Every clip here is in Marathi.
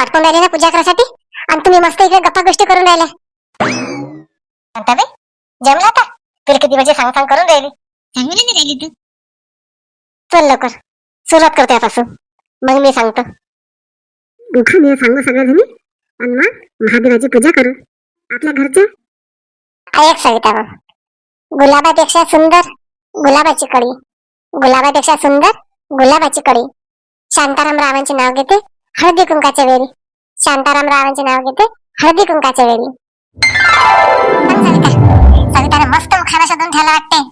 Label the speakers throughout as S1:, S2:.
S1: वाट पाहून राहिले ना पूजा करायसाठी? आणि तुम्ही मस्त इकडे गप्पा गोष्टी करून राहिल्या शांताबाई जमला आता? तुला किती वेळची सांग सांग करून राहिली. सांगून नाही राहिली तू. चल लवकर. सुरुवात करते आतापासून. मग मी सांगतो. उठून सांगू सगळ्या जणी आणि मग महादेवाची पूजा करू. आपल्या घरच्या ऐक सविता मग गुलाबापेक्षा सुंदर गुलाबाची कडी. गुलाबापेक्षा सुंदर गुलाबाची कडी. शांताराम रावांचे नाव घेते. हळदी कुंकाच्या वेळी शांताराम रावांचे नाव घेते. हळदी कुंकाच्या वेळी सविताने मस्त खाना शोधून ठेवला वाटते.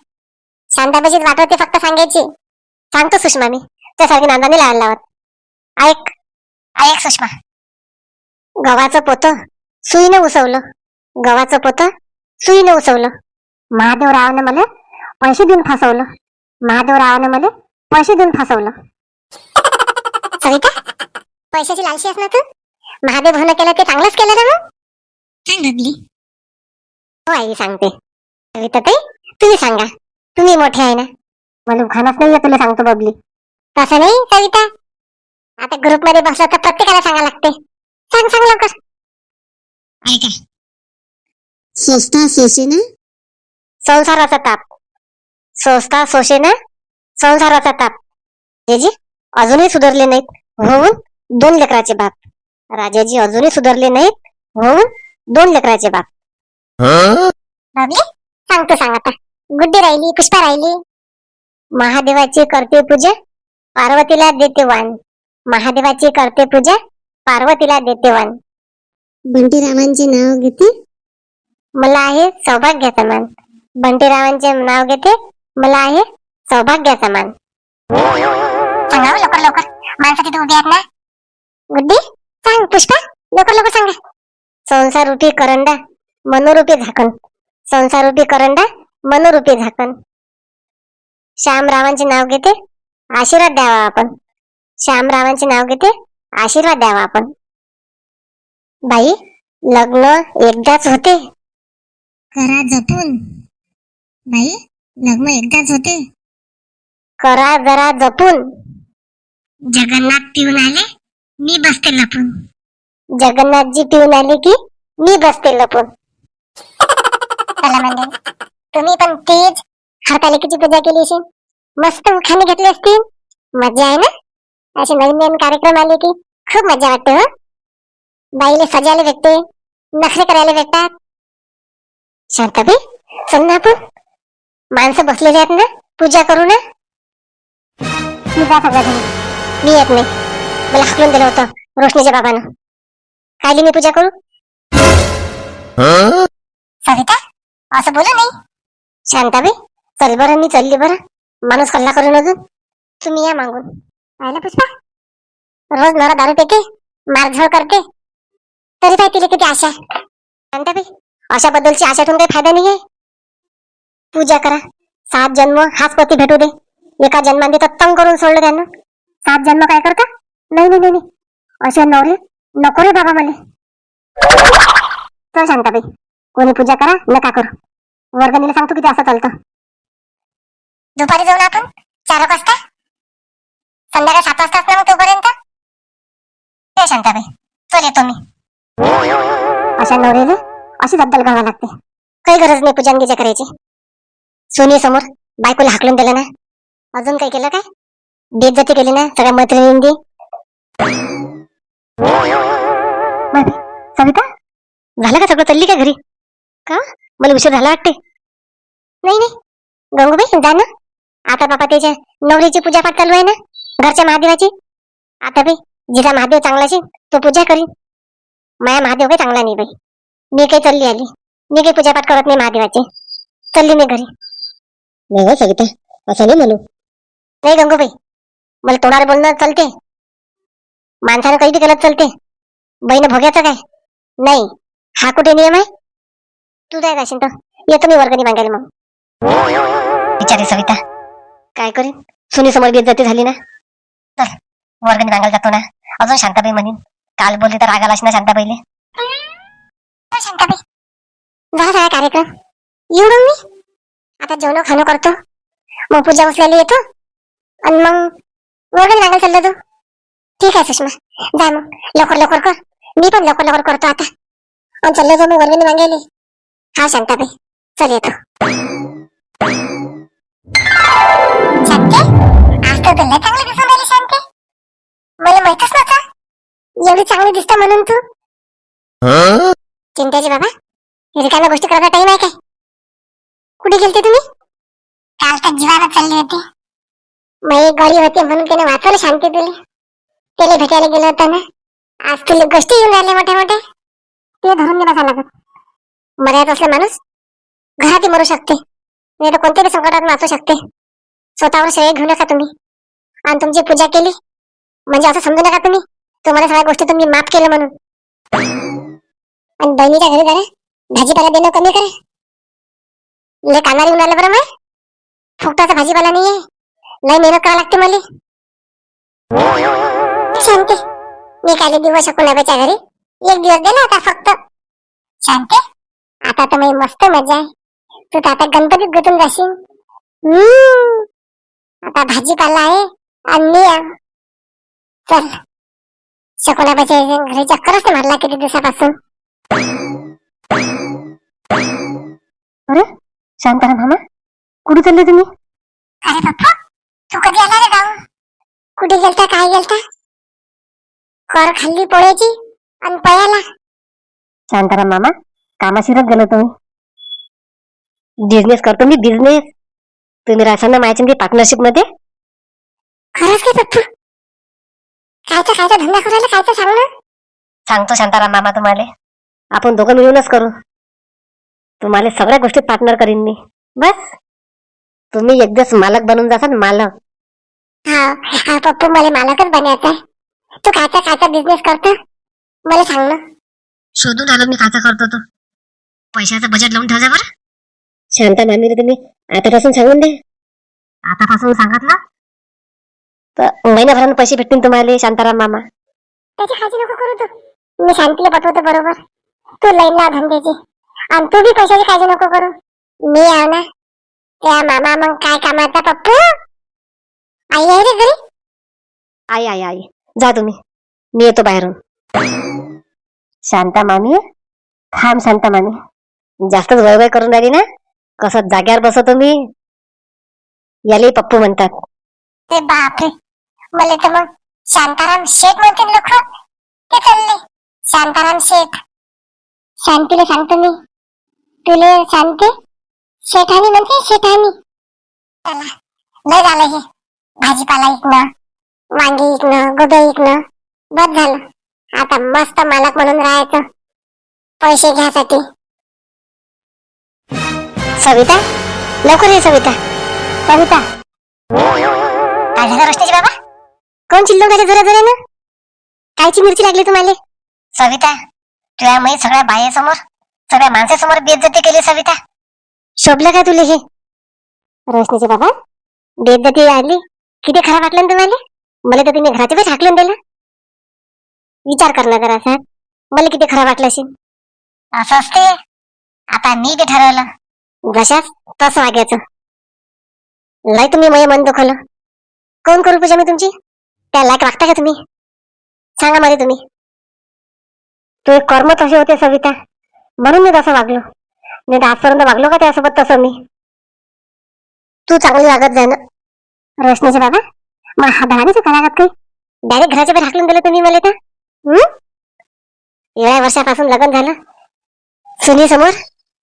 S1: शांताबाजीत वाट होती फक्त सांगायची. सांगतो सुषमा मी. त्यासारखी नांदाने लावायला लावत. ऐक ऐक सुषमा. गव्हाचं पोत सुईनं उसवलं. गव्हाचं पोत सुईनं उसवलं. महादेवरावानं मला पैसे देऊन फसवलं. महादेवरावानं मला पैसे देऊन फसवलं. सविता पैशाची लालशी ना तू? महादेव भावना केलं ते चांगलंच केलं ना मग? सांग बबली हो आई सांगते. ताई तुम्ही सांगा. तुम्ही मोठे आहे ना? मला उखाणच नाही तुला सांगतो बबली. तसं नाही सविता आता ग्रुपमध्ये बसलं तर प्रत्येकाला सांगा लागते. सांग सांग लवकर. ऐका.
S2: स्वस्ता सोसेना
S1: संसाराचा ताप. सोसता सोशेना संसाराचा ताप. राजाजी अजूनही सुधारले नाहीत. होऊन दोन लेकराचे बाप. राजाजी अजूनही सुधारले नाहीत होऊन दोन लेकराचे बाप. सांगतो सांग आता. गुड्डी राहिली पुष्पा राहिली. महादेवाची करते पूजा पार्वतीला देते वाण. महादेवाची करते पूजा पार्वतीला देते वाण.
S2: बंटी रामांचे नाव घेते?
S1: मला आहे सौभाग्याचा मान. बंटीरावांचे नाव घेते मला आहे सौभाग्याचा मान. हो लवकर लवकर. माणसं तिथे उभी आहेत ना? गुड्डी सांग पुष्पा. लवकर लवकर सांगा. संसारूपी करंडा मनोरूपी झाकण. संसारूपी करंडा मनोरूपी झाकण. श्यामरावांचे नाव घेते आशीर्वाद द्यावा आपण. श्यामरावांचे नाव घेते आशीर्वाद द्यावा आपण. बाई लग्न एकदाच होते.
S2: करा जपून. बाई लग्न एकदाच होते.
S1: करा जरा जपून.
S2: जगन्नाथ पिऊन आले. मी बसते लपून
S1: जगन्नाथजी पिऊन आले की मी बसते लपून चला मंडळी तुम्ही पण तीच हरतालिकेची पूजा केली असेल. मस्त उखाणे घेतले असतील. मजा आहे ना? असे नवीन नवीन कार्यक्रम आले की खूप मजा वाटते हो. बाईले सजायला भेटते नखरे करायला भेटतात. शांताबाई चल ना आपण. माणसं बसलेली आहेत ना? पूजा करू ना? मी मी येत नाही. मला हाकलून दिलं होतं रोशनीच्या बाबानं. कायली मी पूजा करू? सविता असं बोलू नाही. शांताबाई चल बरं मी चलली बरं. माणूस कल्ला करून अजून. तुम्ही या मागून. पाहिलं पुष्पा रोज नवरा दारू पेते मारझोड करते. तरी काय तिला किती आशा. शांताबाई अशा बद्दलची आशा ठेवून काही फायदा नाहीये. पूजा करा. सात जन्म हाच पती भेटू दे. एका जन्माने तर तंग करून सोडलं त्यानं. सात जन्म काय करता? नाही नाही नाही. अशा नवरे नको रे बाबा मला. चल शांताबाई कोणी पूजा करा नका करू. वर्गणीला सांगतो किती असं चालतं. दुपारी जाऊन आपण चार एक वाजता? संध्याकाळी सात वाजताच ना मग तोपर्यंत? ते शांताबाई चल येतो मी. अशा नवरेले अशी दद्दल घालावं लागते. काही गरज नाही गिजा करायची. सोनी समोर बायकोला हाकलून दिलं ना. अजून काही केलं काय? बेइज्जती केली ना सगळ्या मैत्रिणींनी. सविता? झालं का सगळं? चालली का घरी? का? मला उशीर झाला वाटते नाही नाही. गंगूबाई जा ना. आता बाबा त्याच्या नवरीची पूजा पाठ चालू आहे ना घरच्या महादेवाची. आता बाई जिचा महादेव चांगला तो पूजा करीन. माया महादेव काही चांगला नाही बाई. मी काही चालली आली. मी काही पूजा पाठ करत नाही महादेवाची. चालली मी घरी.
S2: नाही सविता. असं नाही म्हणू.
S1: नाही गंगूबाई. मला तोंडाला बोलणं चालते माणसानं काही बी केलं चालते. बहीण भोग्याचं काय? नाही. हा कुठे नियम आहे? तू काय जाशील तर येतो मी वर्गणी मागायला मग. विचारे सविता. काय करीन? सुनी समोर बेइज्जती झाली ना? चल वर्गणी मागायला जातो ना. अजून शांताबाई म्हणीन. काल बोलली तर रागाला ना शांताबाईले. चल शांताबाई. झाला सगळा कार्यक्रम. येऊ मग मी. आता जेवण खाणं करतो. मग पूजा बसल्याला येतो. आणि मग वर्गणी मागायला चाललो तू. ठीक आहे सुषमा. जा मग. लवकर लवकर कर. मी पण लवकर लवकर करतो आता. आणि चालले जाऊ मग वर्गणी मागायला हा शांताबाई. चल येतो. शांती? आज तर तुला चांगली दिसून राहिली शांती. मला माहितच नव्हतं. एवढी चांगली दिसतं म्हणून तू. चिंताजी बाबा रिकाम्या गोष्टी करायचा टाइम आहे काय? कुठे गेलते तुम्ही? काल तर जीवाला चालली होती. माझी गाडी होती म्हणून त्याने वाचवलं शांती तुला त्याला भेटायला गेलो होतो ना. आज तुला गोष्टी येऊन राहिल्या मोठ्या मोठ्या ते धरून नाही बसायला लागत मर्यादा असला माणूस घरातही मरू शकते. नाही तर कोणत्याही संकटात वाचू शकते. स्वतःवर श्रेय घेऊ नका तुम्ही. आणि तुमची पूजा केली. म्हणजे असं समजू नका तुम्ही. तुम्हाला सगळ्या गोष्टी तुम्ही माफ केलं म्हणून. आणि बहिणीच्या घरी जरा भाजीपाला देणं कमी करा. लय कामाला येऊन आलं बरं मग. फुकटाचा भाजीपाला नाहीये. लय मेहनत करावं लागते मला. शांती. मी काल दिवस कुणाबाच्या घरी? एक दिवस दिला होता फक्त. शांती आता तर माझी मस्त मजा आहे. तू तर आता गणपतीत गुंतून जाशील. आता भाजीपाला आहे आणि मी. चल. शकुनाबाच्या घरी चक्करच नाही मारला किती दिवसापासून. अरे शांताराम मामा कुठे चालले तुम्ही? अरे पप्पा तू कधी आला रे गाव कुठे गेलता काय गेलता? कर खाल्ली पोळ्याची आणि पयाला. शांताराम मामा कामाशीरच गेलो तुम्ही. बिझनेस करतो मी बिझनेस तुम्ही राहसान माझ्या पार्टनरशिपमध्ये? खरंच काय पप्पू? कायचा कायचा धंदा करायला कायचा सांग ना. सांगतो शांताराम मामा तुम्हाला. आपण दोघं मिळूनच करू. तुम्हाला सगळ्या गोष्टीत पार्टनर करीन मी. बस. तुम्ही एकदाच मालक बनून जासाल मालक. हा हा पप्पू मला मालकच बनायचा आहे तू कायचा कायचा बिझनेस करतो? मला सांग ना.
S2: शोधून आलो मी खाचा करतो तो. पैशाचं बजेट लावून ठेवजा बरं.
S1: शांता मामीला तुम्ही. आतापासून सांगून दे.
S2: आतापासून सांगितलं
S1: तर महिन्याभरानं पैसे भेटतील तुम्हाला शांताराम मामा. त्याची काळजी नको करू तू. मी शांतीला पटवतो बरोबर. तू लाईन लाव धंद्याची. आणि तू बी पैशाची काळजी नको करू. मी आहे ना त्या मामा मग काय कामाचा पप्पू? आई आहे रे घरी? आई आई आई. जा तुम्ही. मी येतो बाहेरून. शांता मामी. थांब शांता मामी. जास्तच वयवय करून राहिली ना. कसं जाग्यावर बसतो मी याले पप्पू म्हणतात. ते बापरे. मला तर मग शांताराम शेठ म्हणतील लोक. ते चालले. शांताराम शेठ. शांतीला सांगतो मी. तुले शांती? शेठानी म्हणते शेठानी. चला. लय झालं हे. भाजीपाला इकणं वांगी इकणं अगोदर इकणं बस झालं. आता मस्त मालक म्हणून राहायचं. पैसे घ्यासाठी. सविता? लवकर ये सविता. सविता. काय झालं रस्त्याची बाबा? कोण चिल्लो काय जोरा जोरा ना कायची मिरची लागली तुम्हाला. सविता तुझ्या मी सगळ्या बायासमोर सगळ्या माणसासमोर बेइज्जती केली सविता. शोभलं का तुले हे? रोशनीचे बाबा बेइज्जती आली. किती खराब वाटलं ना तुम्हाला? मला तर तुम्ही घराच्या वेळेस हाकलून दिलं. विचार कर ना जरा असा. मला किती खराब वाटलं असेल. असं असते. आता मी ते ठरवलं. जशाच तसं वागायचं. लय तुम्ही मय मन दुखवलं. कोण करू पूजा मी तुमची? त्या लायक वागता का तुम्ही? सांगा मला तुम्ही. तू कर्म तसे होते सविता. म्हणून मी तसं वागलो. नाही तर आजपर्यंत वागलो का त्यासोबत तसं मी? तू चांगली वागत जाय ना. रोशनीचे बाबा. मग हा दहानेच करागत काही डायरेक्ट घराच्या बाहेर हाकलून दिलं तुम्ही मला तर एवढ्या वर्षापासून लग्न झालं. सुनी समोर?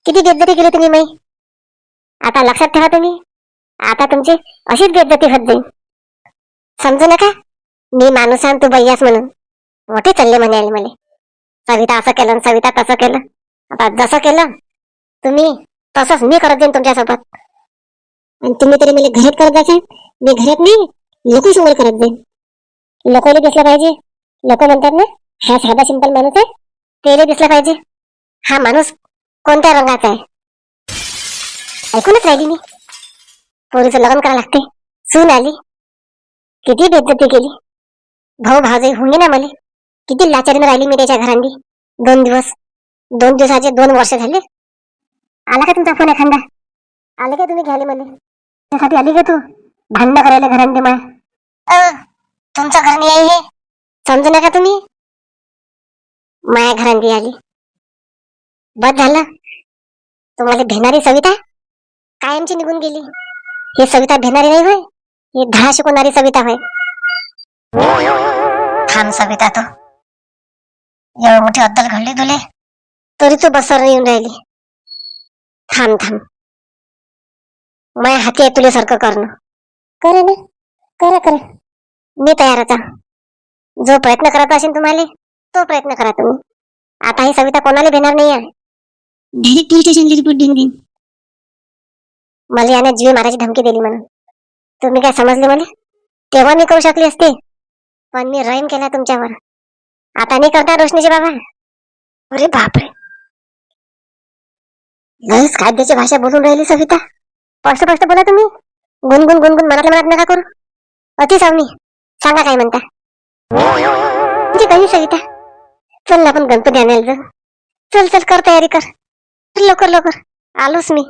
S1: किती बेज्जती केली तुम्ही माई? आता लक्षात ठेवा तुम्ही. आता तुमची अशीच बेज्जती होत जाईल. समजू नका? मी माणूस आहे तू बैयास म्हणून. मोठे चालले म्हणाले मला. सविता असं केलं सविता तसं केलं. आता जसं केलं तुम्ही तसंच मी करत जाईन तुमच्यासोबत. आणि तुम्ही तरी मला घरात करत जाशाल? मी घरात नाही लोकांसमोर करत जाईल लोकांना दिसलं पाहिजे. लोक म्हणतात ना हा साधा सिंपल माणूस आहे तेले दिसलं पाहिजे. हा माणूस कोणत्या रंगाचा आहे? ऐकूनच राहिली मी. पोरीचं लग्न करावं लागते सून आली. किती बेदती केली. भाऊ भावजाई होंगे ना मला किती लाचारीनं राहिली मी त्याच्या घरांनी. दोन दिवस दोन दिवसाचे दोन वर्ष झाले. आला का तुमचा फोन एखादा? आले का तुम्ही घ्याले मला त्यासाठी आली का तू? भांडणं करायला घरांनी मा तुमचं घर नाही आहे हे समजू नका तुम्ही? माया घरांदी आली. बस झालं. तुम्हाला भेणारी सविता? कायमची निघून गेली. ही सविता भेणारी नाही होय? ही दहा शिकवणारी सविता होय. थांब सविता तो. एवढी मोठी अद्दल घडली तुले? तरी तू बसवर येऊन राहिली. थांब थांब. माया हाती आहे तुले सारखं करणं? करे ना करा करा. मी तयारच आहे जो प्रयत्न करत असेल तुम्हाला तो प्रयत्न करा तुम्ही. आता ही सविता कोणाला देणार नाही आहे डायरेक्ट पोलीस स्टेशनला रिपोर्ट देऊन देईन. मला याने जीव मारायची धमकी दिली म्हणून. तुम्ही काय समजले मला? तेव्हा मी करू शकली असते. पण मी रहीम केला तुमच्यावर. आता नाही करता रोशनीचे बाबा. अरे बापरे. लयच कायद्याची भाषा बोलून राहिली सविता. स्पष्ट स्पष्ट बोला तुम्ही. गुणगुण गुणगुण मनातल्या मनात नका करू. अति सावनी सांगा काय म्हणता? म्हणजे काही सविता? चल ना आपण गणपती आणायला जाऊ. चल चल कर तयारी कर. लवकर लवकर. आलोच मी.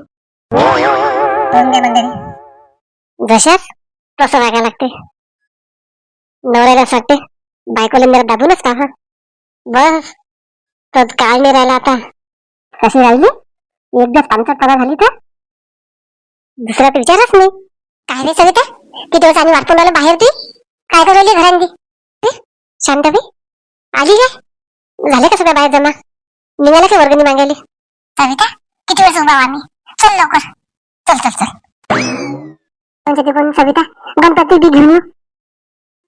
S1: जशाच तसं वागायला लागते? नवऱ्याला असं वाटते बायकोला मेरा दाबूनच का हं? बस. तर काळ नाही राहिला आता. कशी राहिली? एकदा पानसट पडा झाली तर? दुसरा तर विचारच नाही. काय रे सविता? किती दिवस आम्ही वाटून आलो बाहेर ती काय करवली घरांनी शांतबाई? आली काय झाले का सगळ्या बाहेर जमा? निघाले का वर्गणी मागायला? सविता किती वेळ उभा आम्ही? चल लवकर. चल चल चल. म्हणजे ते पण सविता? गणपती बी घेऊन येऊ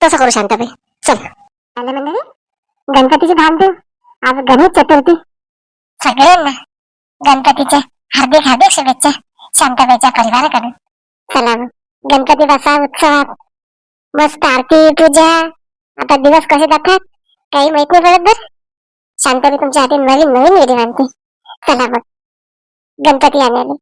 S1: तसं करू शांताबाई. चल. आलं म्हणजे गणपतीची धान देऊ. आज गणेश चतुर्थी. सगळ्यांना. गणपतीच्या हार्दिक हार्दिक शुभेच्छा शांताबाईच्या परिवाराकडून. चला मग. गणपती बसा उत्सवात. मस्त आरती पूजा. आता दिवस कसे जातात? काही माहीत नाही पडत तर शांताबाई तुमच्या हाती नवीन नवीन विधी आणते. चला मग. गणपती आणायला.